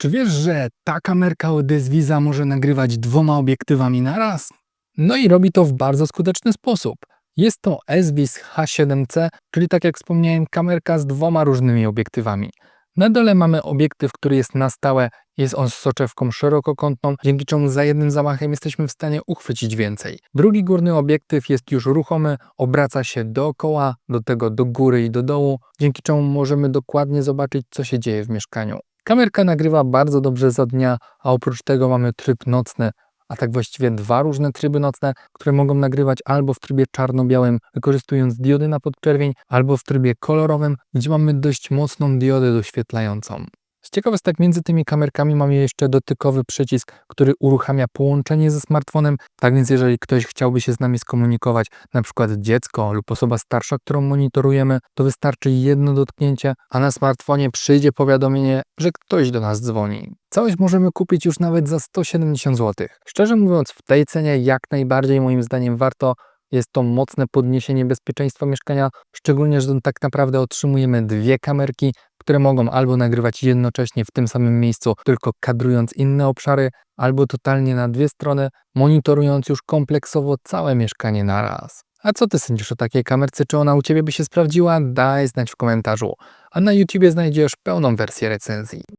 Czy wiesz, że ta kamerka od Desvisa może nagrywać dwoma obiektywami na raz? No i robi to w bardzo skuteczny sposób. Jest to SVIS H7C, czyli tak jak wspomniałem, kamerka z dwoma różnymi obiektywami. Na dole mamy obiektyw, który jest na stałe, jest on z soczewką szerokokątną, dzięki czemu za jednym zamachem jesteśmy w stanie uchwycić więcej. Drugi górny obiektyw jest już ruchomy, obraca się dookoła, do tego do góry i do dołu, dzięki czemu możemy dokładnie zobaczyć, co się dzieje w mieszkaniu. Kamerka nagrywa bardzo dobrze za dnia, a oprócz tego mamy tryb nocny, a tak właściwie dwa różne tryby nocne, które mogą nagrywać albo w trybie czarno-białym, wykorzystując diody na podczerwień, albo w trybie kolorowym, gdzie mamy dość mocną diodę doświetlającą. Z ciekawostek między tymi kamerkami mamy jeszcze dotykowy przycisk, który uruchamia połączenie ze smartfonem. Tak więc jeżeli ktoś chciałby się z nami skomunikować, na przykład dziecko lub osoba starsza, którą monitorujemy, to wystarczy jedno dotknięcie, a na smartfonie przyjdzie powiadomienie, że ktoś do nas dzwoni. Całość możemy kupić już nawet za 170 zł. Szczerze mówiąc, w tej cenie jak najbardziej moim zdaniem warto. Jest to mocne podniesienie bezpieczeństwa mieszkania, szczególnie, że tak naprawdę otrzymujemy dwie kamerki, które mogą albo nagrywać jednocześnie w tym samym miejscu, tylko kadrując inne obszary, albo totalnie na dwie strony, monitorując już kompleksowo całe mieszkanie na raz. A co ty sądzisz o takiej kamerce? Czy ona u ciebie by się sprawdziła? Daj znać w komentarzu. A na YouTubie znajdziesz pełną wersję recenzji.